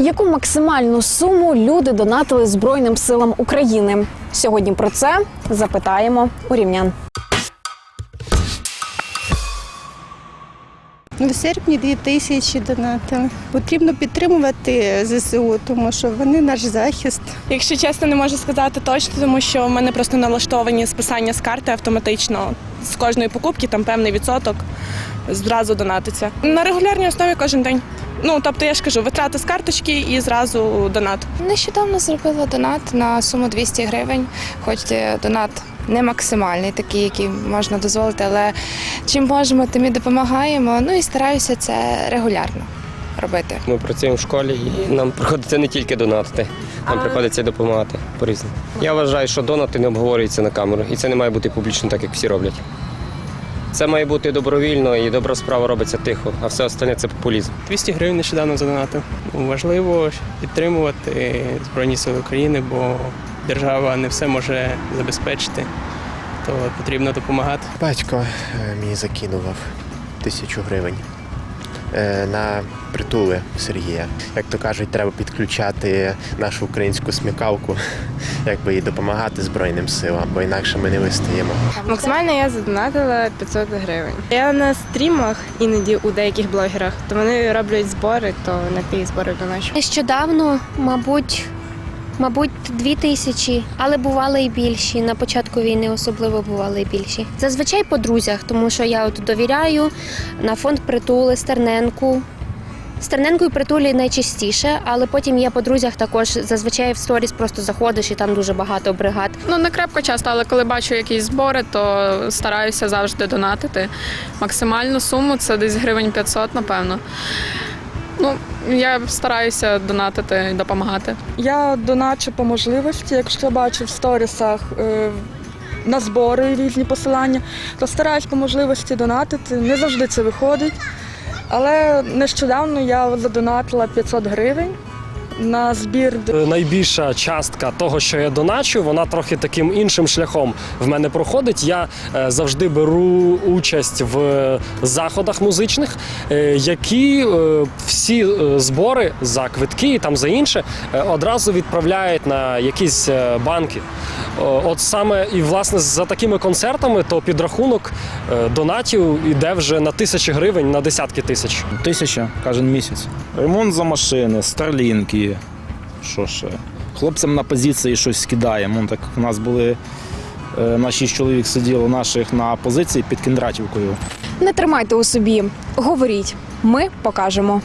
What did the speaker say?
Яку максимальну суму люди донатили Збройним силам України? Сьогодні про це запитаємо у рівнян. Ну, В серпні 2 тисячі донатили. Потрібно підтримувати ЗСУ, тому що вони наш захист. Якщо чесно, не можу сказати точно, тому що в мене просто налаштовані списання з карти автоматично. З кожної покупки там певний відсоток зразу донатиться. На регулярній основі кожен день. Ну тобто я ж кажу, витрати з карточки і зразу донат. Нещодавно зробила донат на суму 200 гривень, хоч е, донат не максимальний, такий, який можна дозволити, але чим можемо, тим і допомагаємо. Ну і стараюся це регулярно робити. Ми працюємо в школі і нам приходиться не тільки донатити, нам приходиться допомагати по-різному. Я вважаю, що донати не обговорюються на камеру, і це не має бути публічно, так як всі роблять. Це має бути добровільно і добра справа робиться тихо, а все остальне це популізм. 200 гривень нещодавно задонатив. Важливо підтримувати Збройні Сили України, бо держава не все може забезпечити, то потрібно допомагати. Батько мій мені закинував тисячу гривень е, на притули Сергія. Як то кажуть, треба підключати нашу українську смікалку, якби їй допомагати Збройним силам, бо інакше ми не вистоїмо. Максимально я задонатила 500 гривень. Я на стрімах іноді у деяких блогерах, то вони роблять збори, то на ті збори доношу. Нещодавно, мабуть, мабуть, дві тисячі, але бували і більші. На початку війни особливо бували і більші. Зазвичай по друзях, тому що я от довіряю на фонд притули, Стерненку. Стерненку і притулі найчастіше, але потім я по друзях також зазвичай в сторіс просто заходиш і там дуже багато бригад. Ну не крепко часто, але коли бачу якісь збори, то стараюся завжди донатити. Максимальну суму це десь гривень 500, напевно. Ну, я стараюся донатити і допомагати. Я доначу по можливості, якщо бачу в сторісах е, на збори різні посилання, то стараюсь по можливості донатити. Не завжди це виходить. Але нещодавно я задонатила 500 гривень на збір Найбільша частка того, що я доначу, вона трохи таким іншим шляхом в мене проходить. Я е, завжди беру участь в заходах музичних, е, які е, всі е, збори за квитки і там за інше е, одразу відправляють на якісь е, банки. О, От саме і власне за такими концертами, то підрахунок е, донатів іде вже на тисячі гривень, на десятки тисяч. Тисяча кожен місяць. Ремонт за машини, старлінки. Що ще? Хлопцям на позиції щось скидаємо. Ну, так у нас були е, на шість чоловік сиділо наших на позиції під Кіндратівкою. Не тримайте у собі, говоріть. Ми покажемо.